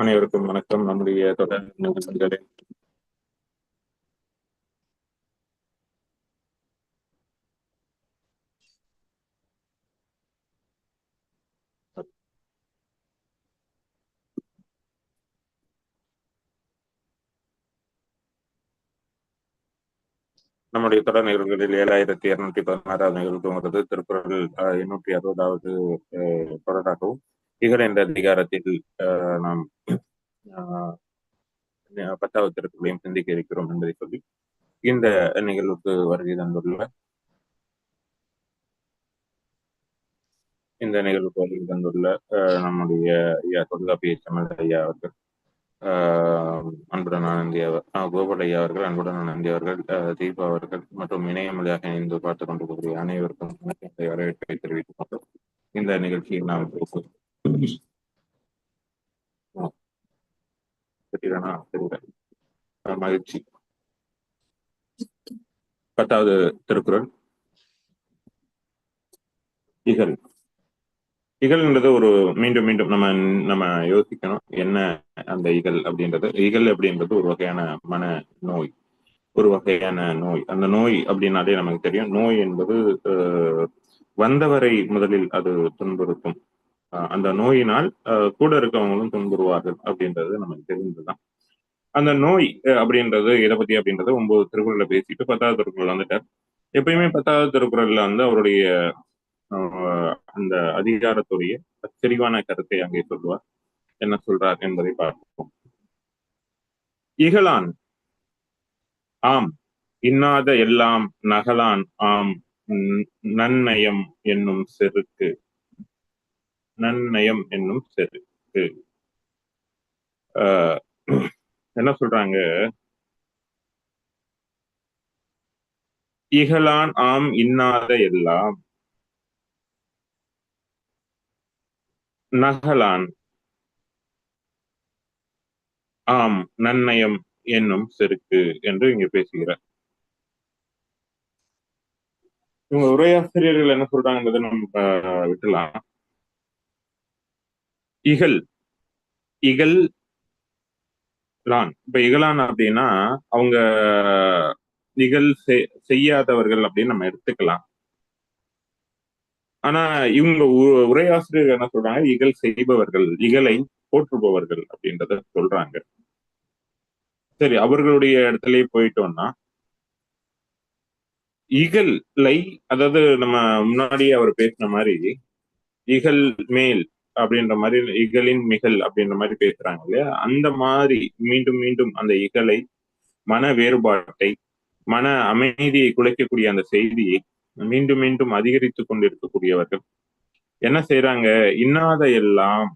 அனைவருக்கும் வணக்கம் நம்முடைய தொடர் நிகழ்ச்சிகளை நம்முடைய தொடர் நிகழ்வுகளில் ஏழாயிரத்தி இருநூத்தி பதினாறாவது நிகழ்வு துவங்குறது திருக்குறள் எண்ணூற்றி அறுபதாவது தொடராகவும் இகழ் என்ற அதிகாரத்தில் நாம் பத்தாவது திருக்குறளையும் சிந்திக்க இருக்கிறோம் என்பதை சொல்லி இந்த நிகழ்வுக்கு வருகை தந்துள்ள இந்த நிகழ்வுக்கு வருகை தந்துள்ள நம்முடைய ஐயா தொல்காப்பிய தமிழ் ஐயா அவர்கள். அன்புடன் ஆனந்தி அவர் ஆஹ் கோபால் ஐயா அவர்கள் அன்புடன் ஆனந்தி அவர்கள் தீபா அவர்கள் மற்றும் இணையமொழியாக இணைந்து பார்த்துக் கொண்டிருக்கக்கூடிய அனைவருக்கும் வரவேற்பை தெரிவித்துக் கொண்டோம் இந்த நிகழ்ச்சியை நாம் பேசுவோம். மகிழ்ச்சி. பத்தாவது திருக்குறள். இகழ். இகல்ன்றது ஒரு மீண்டும் மீண்டும் நம்ம நம்ம யோசிக்கணும். என்ன அந்த இகல் அப்படின்றது? இகல் அப்படின்றது ஒரு வகையான மன நோய். ஒரு வகையான நோய். அந்த நோய் அப்படின்னாலே நமக்கு தெரியும். நோய் என்பது வந்தவரை முதலில் அது துன்புறுத்தும். அந்த நோயினால் அஹ், கூட இருக்கவங்களும் துன்புறுவார்கள் அப்படின்றது நமக்கு தெரிந்ததுதான் அந்த நோய் அப்படின்றது எதை பத்தி அப்படின்றது ஒன்பது திருக்குறள்ல பேசிட்டு பத்தாவது திருக்குறள் வந்துட்டார். எப்பயுமே பத்தாவது திருக்குறள்ல வந்து அவருடைய Uh, அந்த அதிகாரத்துடைய தெளிவான கருத்தை அங்கே சொல்லுவார். என்ன சொல்றார் என்பதை பார்ப்போம். இகலான் ஆம் இன்னாத எல்லாம் நகலான் ஆம் நன்னயம் என்னும் செருக்கு. நன்னயம் என்னும் செருக்கு. ஆஹ் என்ன சொல்றாங்க? இகலான் ஆம் இன்னாத எல்லாம் நகலான். ஆம் நன்னயம் என்னும் செருக்கு என்று இங்க பேசுகிறார். இவங்க உரையாசிரியர்கள் என்ன சொல்றாங்கன்றதை நம்ம விட்டுலாம். இகல் இகல் லான். இப்ப இகலான் அப்படின்னா அவங்க இகல் செய்யாதவர்கள் அப்படின்னு நம்ம எடுத்துக்கலாம். ஆனா இவங்க உ- என்ன சொல்றாங்க? இகல் செய்பவர்கள் இகலை போற்றுபவர்கள் அப்படின்றத சொல்றாங்க. சரி அவர்களுடைய இடத்துலயே போயிட்டோம்னா இகலை அதாவது நம்ம முன்னாடியே அவர் பேசின மாதிரி இகல் மேல் அப்படின்ற மாதிரி இகலின் மிகல் அப்படின்ற மாதிரி பேசுறாங்க இல்லையா? அந்த மாதிரி மீண்டும் மீண்டும் அந்த இகலை மன வேறுபாட்டை மன அமைதியை குலைக்கக்கூடிய அந்த செய்தியை மீண்டும் மீண்டும் அதிகரித்து கொண்டிருக்கக்கூடியவர்கள். என்ன செய்யறாங்க இன்னாத எல்லாம்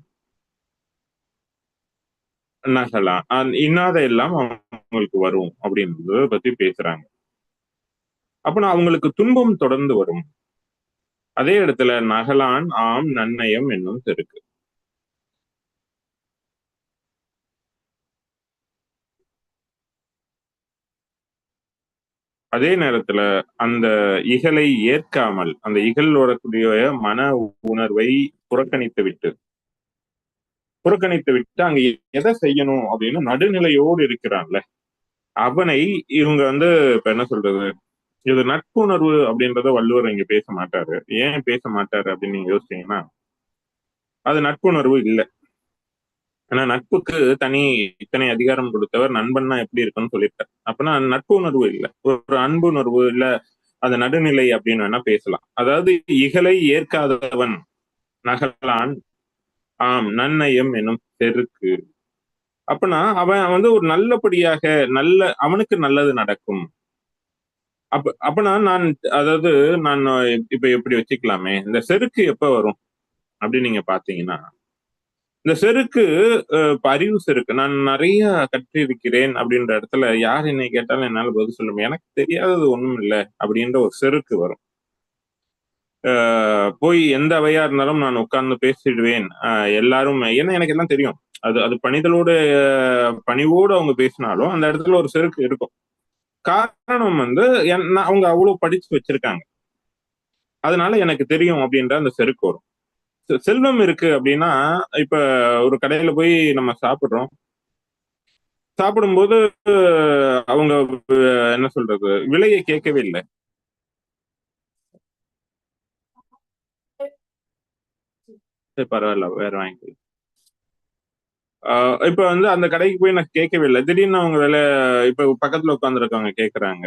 நகலாம். இன்னாத எல்லாம் அவங்களுக்கு வரும் அப்படின்றத பத்தி பேசுறாங்க. அப்பனா அவங்களுக்கு துன்பம் தொடர்ந்து வரும். அதே இடத்துல நகலான் ஆம் நன்னயம் என்னும் செருக்கு அதே நேரத்துல அந்த இகலை ஏற்காமல் அந்த இகல் வரக்கூடிய மன உணர்வை புறக்கணித்து விட்டு புறக்கணித்து விட்டு அங்க எதை செய்யணும் அப்படின்னு நடுநிலையோடு இருக்கிறான்ல அவனை இவங்க வந்து இப்ப என்ன சொல்றது இது நட்புணர்வு அப்படின்றத வள்ளுவர் இங்க பேச மாட்டாரு. ஏன் பேச மாட்டாரு அப்படின்னு நீங்க யோசிச்சீங்கன்னா அது நட்புணர்வு இல்லை. ஆனா நட்புக்கு தனி இத்தனை அதிகாரம் கொடுத்தவர் நண்பன்னா எப்படி இருக்குன்னு சொல்லியிருக்காரு. அப்பனா நட்பு உணர்வு இல்லை. ஒரு அன்புணர்வு இல்ல அந்த நடுநிலை அப்படின்னு வேணா பேசலாம். அதாவது இகலை ஏற்காதவன் நகலான் ஆம் நன்னயம் என்னும் செருக்கு அப்பனா அவன் வந்து ஒரு நல்லபடியாக நல்ல அவனுக்கு நல்லது நடக்கும். அப்ப அப்பனா நான் அதாவது நான் இப்ப எப்படி வச்சுக்கலாமே? இந்த செருக்கு எப்ப வரும்? அப்படின்னு நீங்க பாத்தீங்கன்னா இந்த செருக்கு அஹ், அறிவு செருக்கு நான் நிறைய கற்றிருக்கிறேன் அப்படின்ற இடத்துல யார் என்னை கேட்டாலும் என்னால பதில் சொல்ல முடியும். எனக்கு தெரியாதது ஒண்ணும் இல்லை அப்படின்ற ஒரு செருக்கு வரும். போய் எந்த அவையா இருந்தாலும் நான் உட்கார்ந்து பேசிடுவேன். அஹ் எல்லாரும் ஏன்னா எனக்கு எல்லாம் தெரியும். அது அது பணிதலோட பணிவோடு அவங்க பேசினாலும் அந்த இடத்துல ஒரு செருக்கு இருக்கும். காரணம் வந்து என்- நான் அவங்க அவ்வளவு படிச்சு வச்சிருக்காங்க. அதனால எனக்கு தெரியும் அப்படின்ற அந்த செருக்கு வரும். செல்வம் இருக்கு அப்படின்னா இப்ப ஒரு கடையில போய் நம்ம சாப்பிடுறோம். சாப்பிடும்போது அவங்க என்ன சொல்றது விலையை கேட்கவே இல்லை. சரி பரவாயில்ல வேற வாங்கிக்கலாம். ஆஹ் இப்ப வந்து அந்த கடைக்கு போய் நான் கேட்கவே இல்லை. திடீர்னு அவங்க விலை இப்ப பக்கத்துல உட்காந்துருக்கவங்க கேக்குறாங்க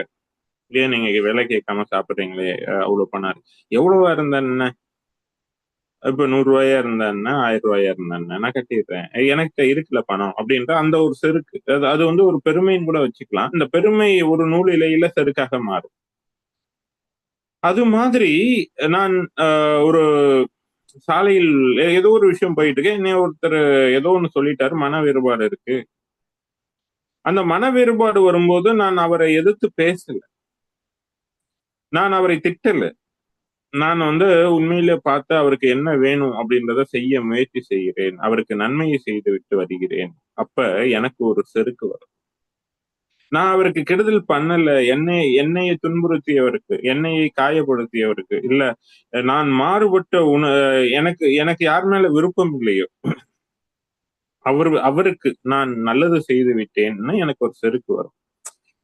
ஏன் நீங்க விலை கேட்காம சாப்பிடுறீங்களே அவ்வளவு பணம் எவ்வளவா இருந்தா என்ன? இப்ப நூறு ரூபாயா இருந்தா என்ன ஆயிரம் ரூபாயா இருந்தா என்ன நான் கட்டிடுறேன். எனக்கு இருக்குல்ல பணம் அப்படின்ற அந்த ஒரு செருக்கு. அது அது வந்து ஒரு பெருமைன்னு கூட வச்சுக்கலாம். இந்த பெருமை ஒரு நூல் இலையில செருக்காக மாறும். அது மாதிரி நான் ஒரு சாலையில் ஏதோ ஒரு விஷயம் போயிட்டு இருக்கு என்னை ஒருத்தர் ஏதோ ஒன்று சொல்லிட்டாரு. மன வேறுபாடு இருக்கு. அந்த மன வேறுபாடு வரும்போது நான் அவரை எதிர்த்து பேசல. நான் அவரை திட்டல. நான் வந்து உண்மையிலே பார்த்து அவருக்கு என்ன வேணும் அப்படின்றத செய்ய முயற்சி செய்கிறேன். அவருக்கு நன்மையை செய்து விட்டு வருகிறேன். அப்ப எனக்கு ஒரு செருக்கு வரும். நான் அவருக்கு கெடுதல் பண்ணல. என்னை என்னையை துன்புறுத்தியவருக்கு என்னையை காயப்படுத்தியவருக்கு இல்ல நான் மாறுபட்ட உண எனக்கு எனக்கு யார் மேல விருப்பம் இல்லையோ அவர் அவருக்கு நான் நல்லது செய்து விட்டேன்னு எனக்கு ஒரு செருக்கு வரும்.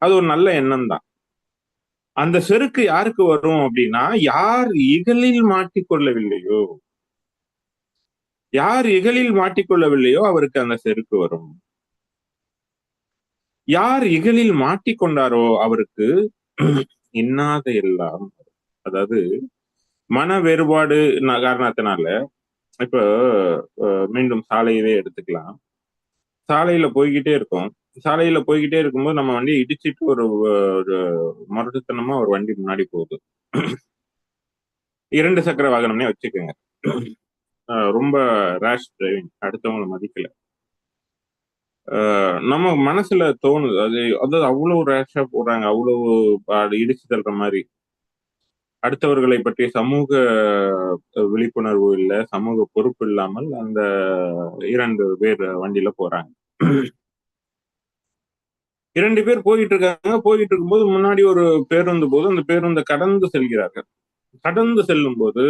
அது ஒரு நல்ல எண்ணம் தான். அந்த செருக்கு யாருக்கு வரும் அப்படின்னா யார் இகலில் மாட்டிக்கொள்ளவில்லையோ? யார் இகலில் மாட்டிக்கொள்ளவில்லையோ அவருக்கு அந்த செருக்கு வரும். யார் இகலில் மாட்டிக்கொண்டாரோ அவருக்கு இன்னாத எல்லாம் அதாவது மன வேறுபாடு காரணத்தினால இப்ப மீண்டும் சாலையவே எடுத்துக்கலாம். சாலையில போய்கிட்டே இருக்கோம். சாலையில போய்கிட்டே இருக்கும்போது நம்ம வண்டியை இடிச்சிட்டு ஒரு ஒரு முரட்டுத்தனமா ஒரு வண்டி முன்னாடி போகுது. இரண்டு சக்கர வாகனம்னே வச்சுக்கோங்க. ரொம்ப ரேஷ் டிரைவிங் அடுத்தவங்கள மதிக்கல. நம்ம மனசுல தோணுது. அது அதாவது அவ்வளவு ரேஷா போடுறாங்க. அவ்வளவு இடிச்சு தள்ளுற மாதிரி. அடுத்தவர்களை பற்றி சமூக விழிப்புணர்வு இல்ல சமூக பொறுப்பு இல்லாமல் அந்த இரண்டு பேர் வண்டியில போறாங்க. இரண்டு பேர் போயிட்டு இருக்காங்க போயிட்டு இருக்கும்போது முன்னாடி ஒரு பேருந்து போது அந்த பேருந்தை கடந்து செல்கிறார்கள். கடந்து செல்லும் போது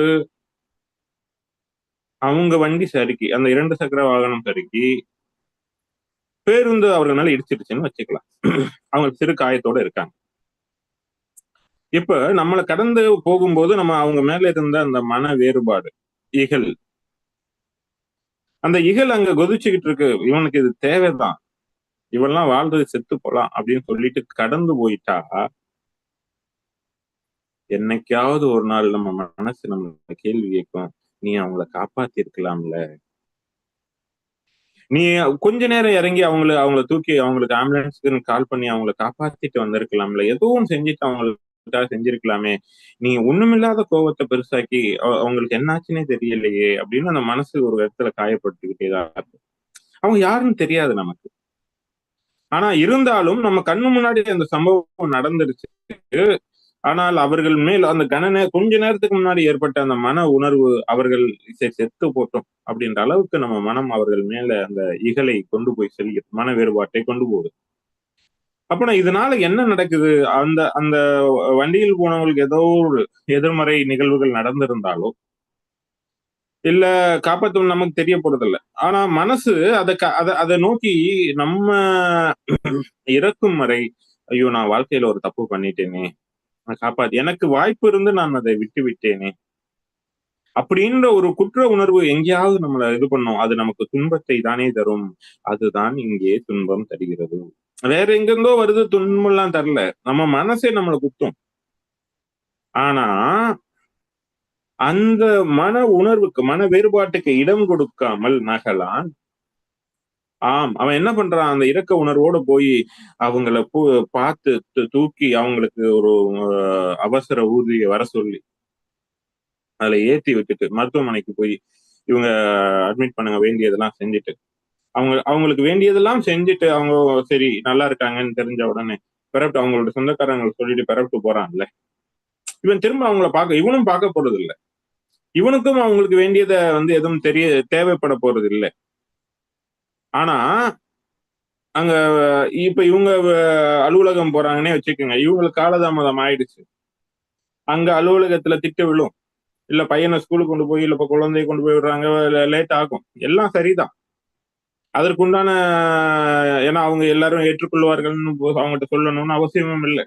அவங்க வண்டி சறுக்கி அந்த இரண்டு சக்கர வாகனம் சறுக்கி பேருந்து அவர்கள் மேல இடிச்சிருச்சுன்னு வச்சுக்கலாம். அவங்க சிறு காயத்தோட இருக்காங்க. இப்ப நம்மளை கடந்து போகும்போது நம்ம அவங்க மேல இருந்த அந்த மன வேறுபாடு இகல் அந்த இகல் அங்க கொதிச்சுக்கிட்டு இருக்கு. இவனுக்கு இது தேவைதான். இவெல்லாம் வாழ்றது செத்து போலாம் அப்படின்னு சொல்லிட்டு கடந்து போயிட்டா என்னைக்காவது ஒரு நாள் நம்ம மனசு நம்ம கேள்வி கேட்கும் நீ அவங்கள காப்பாத்தி இருக்கலாம்ல நீ கொஞ்ச நேரம் இறங்கி அவங்கள அவங்கள தூக்கி அவங்களுக்கு ஆம்புலன்ஸ்க்கு கால் பண்ணி அவங்கள காப்பாத்திட்டு வந்திருக்கலாம்ல. எதுவும் செஞ்சுட்டு அவங்களுக்காக செஞ்சிருக்கலாமே. நீ ஒண்ணுமில்லாத கோவத்தை பெருசாக்கி அவங்களுக்கு என்னாச்சுன்னே தெரியலையே அப்படின்னு அந்த மனசு ஒரு இடத்துல காயப்பட்டுக்கிட்டேதான் அவங்க யாருன்னு தெரியாது நமக்கு. ஆனா இருந்தாலும் நம்ம கண்ணு முன்னாடி அந்த சம்பவம் நடந்துருச்சு ஆனால் அவர்கள் மேல் அந்த கன நே கொஞ்ச நேரத்துக்கு முன்னாடி ஏற்பட்ட அந்த மன உணர்வு அவர்கள் செத்து போட்டோம் அப்படின்ற அளவுக்கு நம்ம மனம் அவர்கள் மேல அந்த இகலை கொண்டு போய் செல்கிறது மன வேறுபாட்டை கொண்டு போகுது. அப்ப இதனால என்ன நடக்குது? அந்த அந்த வண்டியில் போனவங்களுக்கு ஏதோ ஒரு எதிர்மறை நிகழ்வுகள் நடந்திருந்தாலோ இல்ல காப்பாற்றும் நமக்கு தெரிய போறதில்ல. ஆனா மனசு அதை அதை அதை நோக்கி நம்ம இறக்கும் வரை ஐயோ நான் வாழ்க்கையில ஒரு தப்பு பண்ணிட்டேனே. நான் காப்பாத்து எனக்கு வாய்ப்பு இருந்து நான் அதை விட்டு விட்டேனே. அப்படின்ற ஒரு குற்ற உணர்வு எங்கேயாவது நம்மள இது பண்ணும். அது நமக்கு துன்பத்தை தானே தரும். அதுதான் இங்கே துன்பம் தருகிறது. வேற எங்கெங்கோ வருது துன்பம்லாம் தரல. நம்ம மனசே நம்மளை குத்தும். ஆனா அந்த மன உணர்வுக்கு மன வேறுபாட்டுக்கு இடம் கொடுக்காமல் நகலான். ஆம் அவன் என்ன பண்றான்? அந்த இரக்க உணர்வோட போய் அவங்கள பார்த்து தூக்கி அவங்களுக்கு ஒரு அவசர ஊர்தியை வர சொல்லி அதுல ஏத்தி விட்டுட்டு மருத்துவமனைக்கு போய் இவங்க அட்மிட் பண்ணுங்க வேண்டியதெல்லாம் செஞ்சுட்டு. அவங்க அவங்களுக்கு வேண்டியதெல்லாம் செஞ்சுட்டு அவங்க சரி நல்லா இருக்காங்கன்னு தெரிஞ்ச உடனே பிறப்பிட்டு அவங்களோட சொந்தக்காரங்களை சொல்லிட்டு பிறப்பிட்டு போறான்ல. இவன் திரும்ப அவங்கள பார்க்க இவனும் பார்க்க போறது இவனுக்கும் அவங்களுக்கு வேண்டியத வந்து எதுவும் தெரிய தேவைப்பட போறது இல்லை ஆனா அங்க இப்ப இவங்க அலுவலகம் போறாங்கன்னே வச்சுக்கோங்க. இவங்களுக்கு காலதாமதம் ஆயிடுச்சு. அங்க அலுவலகத்துல திட்டு விழும். இல்ல பையனை ஸ்கூலுக்கு கொண்டு போய் இல்ல இப்ப குழந்தைய கொண்டு போய் விடுறாங்க லேட் ஆகும். எல்லாம் சரிதான். அதற்குண்டான ஏன்னா அவங்க எல்லாரும் ஏற்றுக்கொள்வார்கள்னு போ- அவங்ககிட்ட சொல்லணும்னு அவசியமும் இல்லை.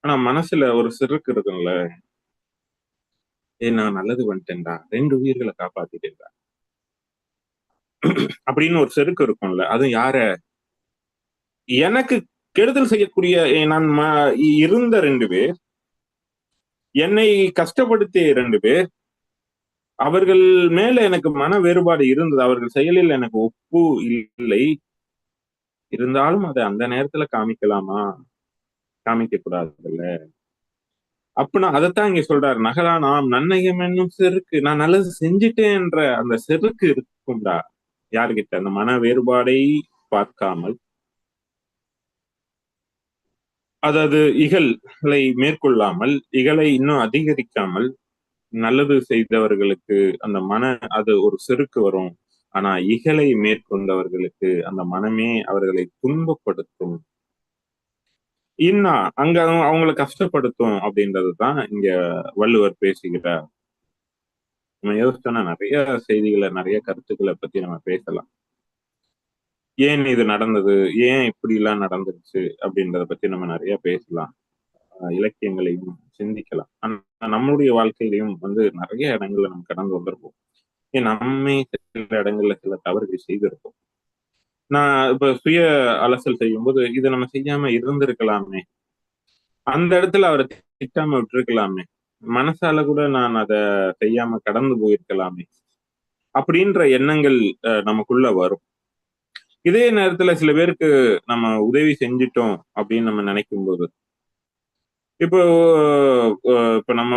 ஆனா மனசுல ஒரு சிறுக்கு இருக்கும்ல. ஏ நான் நல்லது பண்ணிட்டேன்டா ரெண்டு உயிர்களை காப்பாத்திட்டேன்டா. அப்படின்னு ஒரு செருக்கு இருக்கும்ல அதுவும் யார? எனக்கு கெடுதல் செய்யக்கூடிய நான் இருந்த ரெண்டு பேர் என்னை கஷ்டப்படுத்திய ரெண்டு பேர் அவர்கள் மேல எனக்கு மன வேறுபாடு இருந்தது. அவர்கள் செயலில் எனக்கு ஒப்பு இல்லை. இருந்தாலும் அதை அந்த நேரத்துல காமிக்கலாமா? காமிக்க கூடாதுல்ல. அப்ப நான் அதைத்தான் இங்க சொல்றாரு. நகரா நாம் நன்னயம் என்னும் செருக்கு நான் நல்லது செஞ்சுட்டேன்ற அந்த செருக்கு இருக்கும்டா. யாருகிட்ட? அந்த மன வேறுபாடை பார்க்காமல். அதாவது இகலை மேற்கொள்ளாமல் இகலை இன்னும் அதிகரிக்காமல் நல்லது செய்தவர்களுக்கு அந்த மன அது ஒரு செருக்கு வரும். ஆனா இகலை மேற்கொண்டவர்களுக்கு அந்த மனமே அவர்களை துன்பப்படுத்தும். இன்னா அங்க அவங்க- அவங்களை கஷ்டப்படுத்தும் அப்படின்றதுதான் இங்க வள்ளுவர் பேசுகிறார். நம்ம யோசிச்சோம்னா நிறைய செய்திகளை நிறைய கருத்துக்களை பத்தி நம்ம பேசலாம். ஏன் இது நடந்தது? ஏன் இப்படி எல்லாம் நடந்துருச்சு? அப்படின்றத பத்தி நம்ம நிறைய பேசலாம். அஹ் இலக்கியங்களையும் சிந்திக்கலாம். ஆனா நம்மளுடைய வாழ்க்கையிலையும் வந்து நிறைய இடங்கள்ல நம்ம கடந்து வந்திருப்போம். ஏன் நம்மே சில இடங்கள்ல சில தவறுகள் செய்திருப்போம். நான் இப்ப சுய அலசல் செய்யும்போது இதை நம்ம செய்யாம இருந்திருக்கலாமே. அந்த இடத்துல அவரை திட்டாம விட்டுருக்கலாமே. மனசால கூட நான் அதை செய்யாம கடந்து போயிருக்கலாமே. அப்படின்ற எண்ணங்கள் நமக்குள்ள வரும். இதே நேரத்துல சில பேருக்கு நம்ம உதவி செஞ்சிட்டோம் அப்படின்னு நம்ம நினைக்கும் போது இப்போ இப்ப நம்ம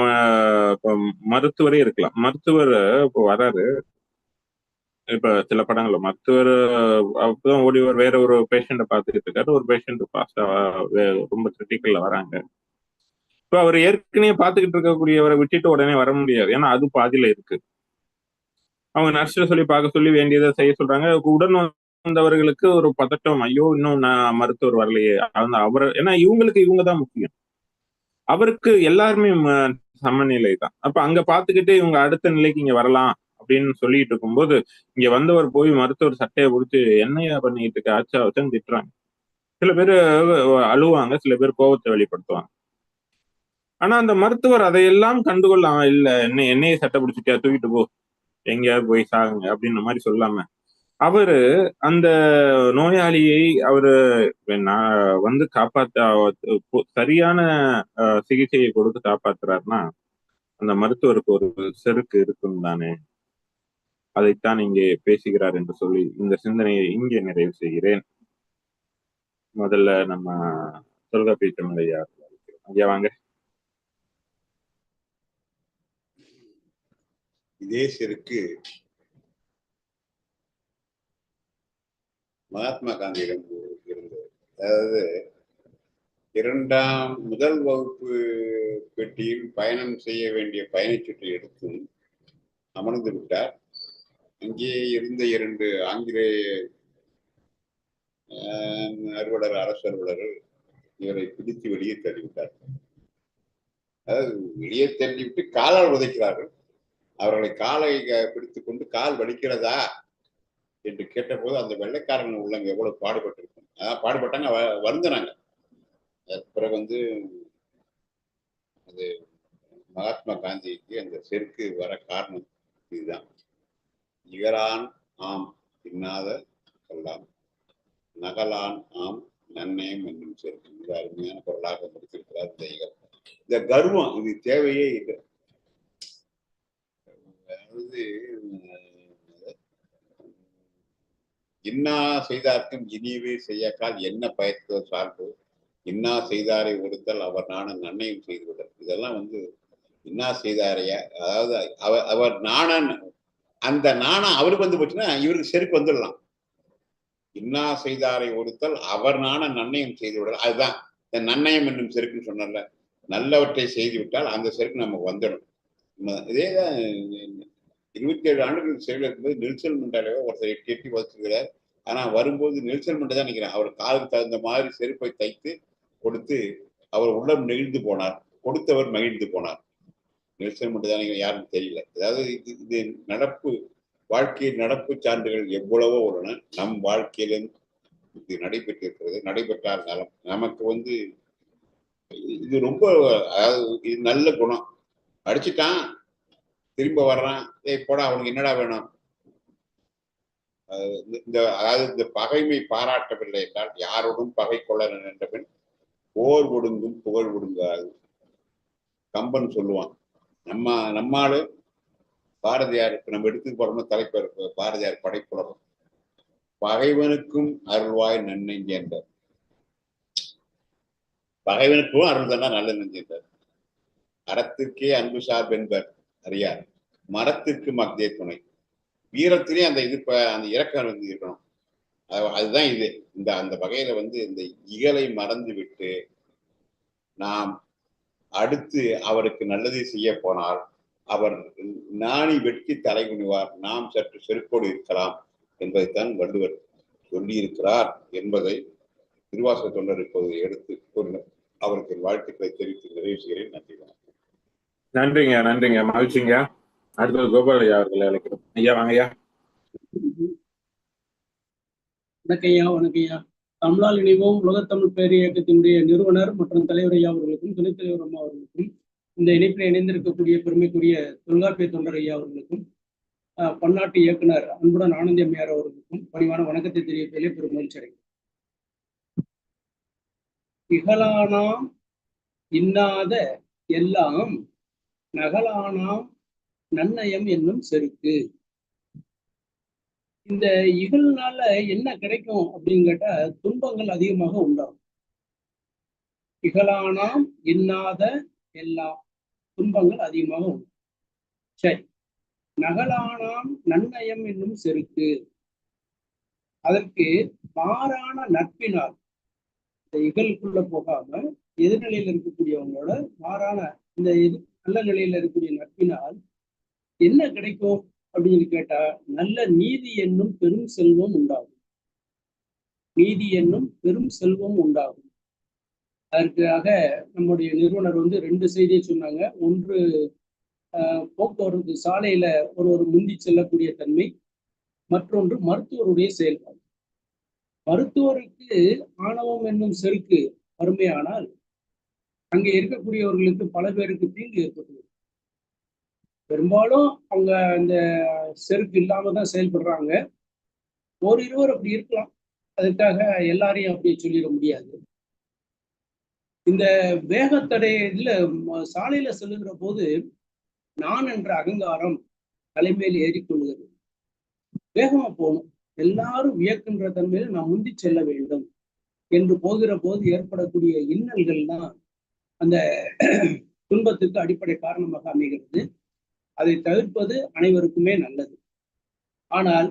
இப்ப மருத்துவரே இருக்கலாம். மருத்துவர் இப்போ வராரு. இப்ப சில படங்கள்ல மருத்துவர் அப்பதான் ஓடி ஒரு வேற ஒரு பேஷண்ட பாத்துக்கிட்டு இருக்காரு. ஒரு பேஷண்ட் பாஸ்டா ரொம்ப கிரிட்டிக்கல்ல வராங்க. இப்ப அவர் ஏற்கனவே பாத்துக்கிட்டு இருக்கக்கூடியவரை விட்டுட்டு உடனே வர முடியாது. ஏன்னா அது பாதியில இருக்கு. அவங்க நர்ஸ்ல சொல்லி பார்க்க சொல்லி வேண்டியதை செய்ய சொல்றாங்க. உடன் வந்தவர்களுக்கு ஒரு பதட்டம் ஐயோ இன்னும் நான் மருத்துவர் வரலையே. அந்த அவர் ஏன்னா இவங்களுக்கு இவங்க தான் முக்கியம். அவருக்கு எல்லாருமே ம- சமநிலை தான் அப்ப அங்க பாத்துக்கிட்டு இவங்க அடுத்த நிலைக்கு இங்க வரலாம். அப்படின்னு சொல்லிட்டு இருக்கும்போது இங்க வந்தவர் போய் மருத்துவர் சட்டையை கொடுத்து என்னையா பண்ணிட்டு இருக்க? ஆச்சா வச்சுன்னு திட்டுறாங்க. சில பேர் அழுவாங்க சில பேர் கோபத்தை வெளிப்படுத்துவாங்க. ஆனா அந்த மருத்துவர் அதையெல்லாம் கண்டுகொள்ளாம இல்ல என்ன என்னைய சட்டை பிடிச்சிட்டியா? தூக்கிட்டு போ. எங்கேயாவது போய் சாகுங்க அப்படின்ற மாதிரி சொல்லாம அவரு அந்த நோயாளியை அவரு நான் வந்து காப்பாத்த சரியான சிகிச்சையை கொடுத்து காப்பாத்துறாருன்னா அந்த மருத்துவருக்கு ஒரு செருக்கு இருக்கும் தானே அதைத்தான் இங்கே பேசுகிறார் என்று சொல்லி இந்த சிந்தனையை இங்கே நிறைவு செய்கிறேன். முதல்ல நம்ம தொல்காப்பிய ஐயா ஐயா வாங்க. இதே செருக்கு மகாத்மா காந்தியிடம் இருந்தது அதாவது இரண்டாம் முதல் வகுப்பு பெட்டியில் பயணம் செய்ய வேண்டிய பயணச்சீட்டை எடுத்து அமர்ந்து விட்டார். அங்கே இருந்த இரண்டு ஆங்கிலேய அறுவலர் அரசு அலுவலர்கள் இவரை பிடித்து வெளியே தள்ளிவிட்டார்கள். அதாவது வெளியே தள்ளிவிட்டு காலால் உதைக்கிறார்கள். அவர்களை காலை பிடித்துக் கொண்டு கால் வலிக்கிறதா என்று கேட்டபோது அந்த வெள்ளைக்காரன் உள்ளங்க எவ்வளவு பாடுபட்டிருக்கும். அதான் பாடுபட்டாங்க வ- வருந்தினாங்க. பிறகு வந்து அது மகாத்மா காந்திக்கு அந்த செருக்கு வர காரணம் இதுதான். இகரான் ஆம் இன்னாத கொல்லாம் நகலான் ஆம் நன்னயம் என்னும் சேர்க்கும் மிக அருமையான பொருளாக முடித்திருக்கிறார் இந்த இந்த கர்வம் இது தேவையே இல்லை. அதாவது இன்னா செய்தார்க்கும் இனியவே செய்யக்கால் என்ன பயத்தோ சார்பு. இன்னா செய்தாரை ஒடுத்தல் அவர் நாண நன்மையும் செய்து விடல் இதெல்லாம் வந்து இன்னா செய்தாரையா? அதாவது அவர் அவர் நாணன் அந்த நாணம் அவருக்கு வந்து போச்சுன்னா இவருக்கு செருக்கு வந்துடலாம். இன்னா செய்தாரை ஒருத்தல் அவர் நாண நன்னயம் செய்து விடலாம் அதுதான் இந்த நன்னயம் என்னும் செருக்குன்னு சொன்னல நல்லவற்றை செய்து விட்டால் அந்த செருக்கு நமக்கு வந்துடும். இதே தான் இருபத்தி ஏழு ஆண்டுகள் சிறையில் இருக்கும்போது நெல்சல் மண்டாலே ஒருத்தர் எட்டி எட்டி வச்சிருக்கிறார். ஆனா வரும்போது நெல்சன் மண்டை தான் நினைக்கிறேன் அவர் காலுக்கு தகுந்த மாதிரி செருப்பை தைத்து கொடுத்து அவர் உள்ளம் நெகிழ்ந்து போனார். கொடுத்தவர் மகிழ்ந்து போனார். நெல்சன் மண்டா தான் யாருன்னு தெரியல. அதாவது இது இது நடப்பு வாழ்க்கை நடப்பு சான்றுகள் எவ்வளவோ உள்ளன. நம் வாழ்க்கையிலும் இது நடைபெற்றிருக்கிறது. நடைபெற்றால் நலம். நமக்கு வந்து இது ரொம்ப அதாவது இது நல்ல குணம். அடிச்சுட்டான் திரும்ப வர்றான். ஏய் போடா அவனுக்கு என்னடா வேணும்? இந்த- இந்த அதாவது இந்த பகைமை பாராட்டவில்லை என்றால் யாரோடும் பகை கொள்ள நின்றபின் போர் ஒடுங்கும் புகழ் ஒடுங்காது. கம்பன் சொல்லுவான் நம்ம நம்மாளு பாரதியார் இப்ப நம்ம எடுத்துக்கு போறோம்னா தலைப்பு பாரதியார் படைப்புலகம். பகைவனுக்கும் அருள்வாய் நன்னெஞ்சேன்றார் பகைவனுக்கும் அருள் தானா நல்ல நெஞ்சேன்றார் அறத்திற்கே அன்பு சார்பென்பர் அறியார். மரத்திற்கு மத்திய துணை. வீரத்திலே அந்த இது அந்த இறக்கம் வந்து இருக்கணும். அதுதான் இது. இந்த அந்த வகையில வந்து இந்த இகலை மறந்து விட்டு நாம் அடுத்து அவருக்கு நல்லதை செய்ய போனால் அவர் நாணி வெட்கி தலை குனிவார். நாம் சற்று செருக்கோடு இருக்கலாம் என்பதைத்தான் வள்ளுவர் சொல்லியிருக்கிறார் என்பதை திருவாசக தொண்டர் இப்போது எடுத்து கூறினார். அவருக்கு என் வாழ்த்துக்களை தெரிவித்து நிறைவு செய்கிறேன். நன்றி வணக்கம். நன்றிங்க நன்றிங்க. மகிழ்ச்சிங்க. அடுத்தது கோபால் ஐயா அவர்களை அழைக்கிறோம். ஐயா வாங்க ஐயா. வணக்கய்யா வணக்கய்யா தமிழால் இணைவோம் உலகத்தமிழ் பேர் இயக்கத்தினுடைய நிறுவனர் மற்றும் தலைவர் ஐயா அவர்களுக்கும் துணைத் தலைவர் அம்மா அவர்களுக்கும் இந்த இணைப்பில் இணைந்திருக்கக்கூடிய பெருமைக்குரிய தொல்காப்பிய தொண்டர் ஐயா அவர்களுக்கும் ஆஹ், பன்னாட்டு இயக்குனர் அன்புடன் ஆனந்தி அம்மையார் அவர்களுக்கும் பணிவான வணக்கத்தை தெரிவிப்பதிலே பெரும் மகிழ்ச்சி அடைகிறேன். இகழானாம் இன்னாத எல்லாம் நகலானாம் நன்னயம் என்னும் செருக்கு. இந்த இகழ்னால என்ன கிடைக்கும் அப்படின்னு கேட்டா துன்பங்கள் அதிகமாக உண்டாகும். இகழானாம் இன்னாத எல்லாம் துன்பங்கள் அதிகமாக உண்டு சரி. நகலானாம் நன்னயம் என்னும் செருக்கு. அதற்கு மாறான நட்பினால் இந்த இகழ்க்குள்ள போகாம எதிர்நிலையில் இருக்கக்கூடியவங்களோட மாறான இந்த எது நல்ல நிலையில இருக்கக்கூடிய நட்பினால் என்ன கிடைக்கும்? அப்படின்னு கேட்டா நல்ல நீதி என்னும் பெரும் செல்வம் உண்டாகும். நீதி என்னும் பெரும் செல்வம் உண்டாகும். அதற்காக நம்முடைய நிறுவனர் வந்து ரெண்டு செய்தியை சொன்னாங்க. ஒன்று ஆஹ், போக்குவரத்து சாலையில ஒரு ஒரு முந்தி செல்லக்கூடிய தன்மை மற்றொன்று மருத்துவருடைய செயல்பாடு. மருத்துவருக்கு ஆணவம் என்னும் செருக்கு வறுமையானால் அங்கே இருக்கக்கூடியவர்களுக்கு பல பேருக்கு தீங்கு ஏற்பட்டுள்ளது பெரும்பாலும் அவங்க அந்த செருக்கு இல்லாம தான் செயல்படுறாங்க. ஒரு இருவர் அப்படி இருக்கலாம். அதுக்காக எல்லாரையும் அப்படி சொல்லிட முடியாது. இந்த வேகத்தடை இதுல சாலையில செல்லுகிற போது நான் என்ற அகங்காரம் தலைமையில் ஏறிக்கொள்கிறது வேகமா போகணும். எல்லாரும் வியக்கின்ற தன்மையில் நான் முந்தி செல்ல வேண்டும் என்று போகிற போது ஏற்படக்கூடிய இன்னல்கள் தான் அந்த துன்பத்துக்கு அடிப்படை காரணமாக அமைகிறது. அதை தவிர்ப்பது அனைவருக்குமே நல்லது. ஆனால்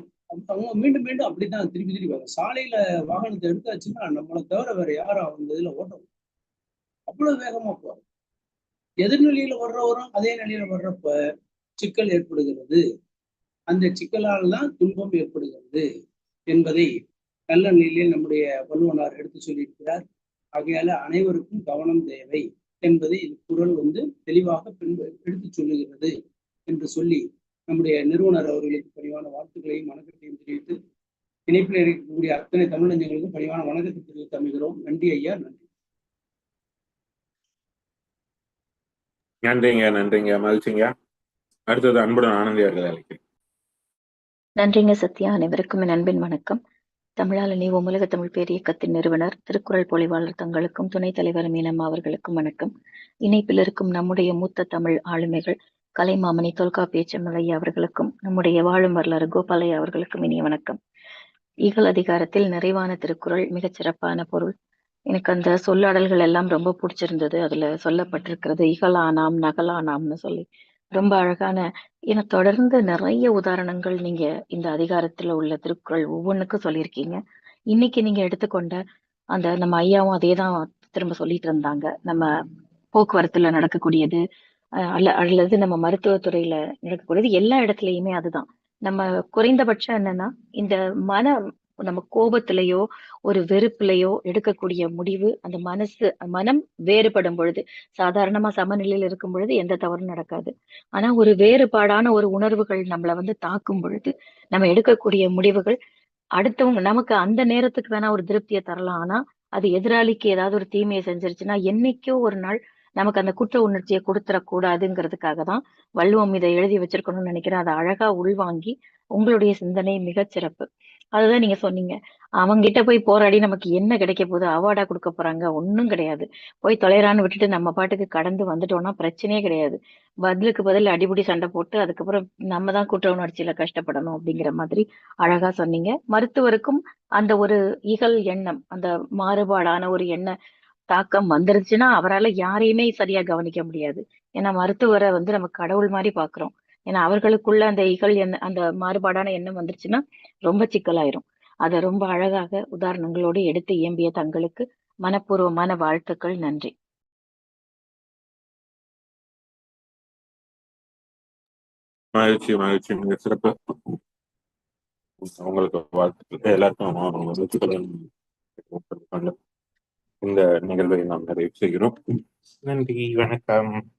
அவங்க மீண்டும் மீண்டும் அப்படித்தான் திருப்பி திருப்பி வரும் சாலையில வாகனத்தை எடுத்தாச்சுன்னா நம்மளை தவிர வேற யாரும் அவங்க இதுல ஓட்டும் அவ்வளவு வேகமா போறோம் எதிர்நிலையில வர்றவரும் அதே நிலையில வர்றப்ப சிக்கல் ஏற்படுகிறது. அந்த சிக்கலால் தான் துன்பம் ஏற்படுகிறது என்பதை நல்ல நிலையில் நம்முடைய வல்லுவனார் எடுத்து சொல்லியிருக்கிறார். ஆகையால அனைவருக்கும் கவனம் தேவை என்பதை குரல் வந்து தெளிவாக பின்பு எடுத்து சொல்லுகிறது. என்று சொல்லி நம்முடைய நிறுவனர் அவர்களுக்கு பணிவான வாழ்த்துக்களையும் வணக்கத்தையும் தெரிவித்து இணைப்பில் இருக்கக்கூடிய அத்தனை தமிழஞ்சங்களுக்கும் பணிவான வணக்கத்தை தெரிவித்து அமைகிறோம். நன்றி ஐயா நன்றி. நன்றிங்க நன்றிங்க மகிழ்ச்சிங்க. அடுத்தது அன்புடன் ஆனந்தி அவர்களை அழைக்கிறேன். நன்றிங்க சத்யா அனைவருக்கும் என் அன்பின் வணக்கம். நீவும் உலக தமிழ் பேர் இயக்கத்தின் நிறுவனர் திருக்குறள் பொழிவாளர் தங்களுக்கும் துணைத் தலைவர் மீனம்மா அவர்களுக்கும் வணக்கம். இணைப்பில் இருக்கும் நம்முடைய மூத்த தமிழ் ஆளுமைகள் கலைமாமணி தொல்காப்பிய அவர்களுக்கும் நம்முடைய வாழும் வரலாறு கோபாலையா அவர்களுக்கும் இனிய வணக்கம். ஈகல் அதிகாரத்தில் நிறைவான திருக்குறள் மிகச் சிறப்பான பொருள். எனக்கு அந்த சொல்லாடல்கள் எல்லாம் ரொம்ப பிடிச்சிருந்தது. அதுல சொல்லப்பட்டிருக்கிறது இகலானாம் நகலானாம்னு சொல்லி. ரொம்ப அழகான என தொடர்ந்து நிறைய உதாரணங்கள் நீங்க இந்த அதிகாரத்துல உள்ள திருக்குறள் ஒவ்வொன்றுக்கும் சொல்லியிருக்கீங்க. இன்னைக்கு நீங்க எடுத்துக்கொண்ட அந்த நம்ம ஐயாவும் அதே தான் திரும்ப சொல்லிட்டு இருந்தாங்க. நம்ம போக்குவரத்துல நடக்கக்கூடியது அல்ல அல்லது நம்ம மருத்துவத்துறையில நடக்கக்கூடியது எல்லா இடத்துலயுமே அதுதான். நம்ம குறைந்தபட்சம் என்னன்னா இந்த மன நம்ம கோபத்திலேயோ ஒரு வெறுப்புலையோ எடுக்கக்கூடிய முடிவு அந்த மனசு மனம் வேறுபடும் பொழுது சாதாரணமா சமநிலையில் இருக்கும் பொழுது எந்த தவறும் நடக்காது. ஆனா ஒரு வேறுபாடான ஒரு உணர்வுகள் நம்மளை வந்து தாக்கும் பொழுது நம்ம எடுக்கக்கூடிய முடிவுகள் அடுத்தவங்க நமக்கு அந்த நேரத்துக்கு வேணா ஒரு திருப்தியை தரலாம். ஆனா அது எதிராளிக்கு ஏதாவது ஒரு தீமையை செஞ்சிருச்சுன்னா என்னைக்கோ ஒரு நாள் நமக்கு அந்த குற்ற உணர்ச்சியை கொடுத்துடக்கூடாதுங்கிறதுக்காக தான் வள்ளுவம் இதை எழுதி வச்சிருக்கணும்னு நினைக்கிறேன். அதை அழகா உள்வாங்கி உங்களுடைய சிந்தனை மிகச்சிறப்பு அதுதான் நீங்க சொன்னீங்க. அவங்கிட்ட போய் போராடி நமக்கு என்ன கிடைக்க போகுது? அவார்டா கொடுக்க போறாங்க. ஒன்னும் கிடையாது. போய் தொலைறான்னு விட்டுட்டு நம்ம பாட்டுக்கு கடந்து வந்துட்டோம்னா பிரச்சனையே கிடையாது. பதிலுக்கு பதில் அடிபடி சண்டை போட்டு அதுக்கப்புறம் நம்ம தான் குற்ற உணர்ச்சியில கஷ்டப்படணும் அப்படிங்கிற மாதிரி அழகா சொன்னீங்க. மருத்துவருக்கும் அந்த ஒரு இகல் எண்ணம் அந்த மாறுபாடான ஒரு எண்ண தாக்கம் வந்துருச்சுன்னா அவரால யாரையுமே சரியா கவனிக்க முடியாது. ஏன்னா மருத்துவரை வந்து நம்ம கடவுள் மாதிரி பாக்குறோம். ஏன்னா அவர்களுக்குள்ள அந்த இகழ் எண்ண அந்த மாறுபாடான எண்ணம் வந்துருச்சுன்னா ரொம்ப சிக்கலாயிரும். அதை ரொம்ப அழகாக உதாரணங்களோடு எடுத்து இயம்பிய தங்களுக்கு மனப்பூர்வமான வாழ்த்துக்கள். நன்றி. மகிழ்ச்சி மகிழ்ச்சி. மிக சிறப்பு. உங்களுக்கு வாழ்த்துக்கள். எல்லாருக்கும் வாழ்த்துக்கள். இந்த நிகழ்வை நாம் நிறைவு செய்கிறோம். நன்றி வணக்கம்.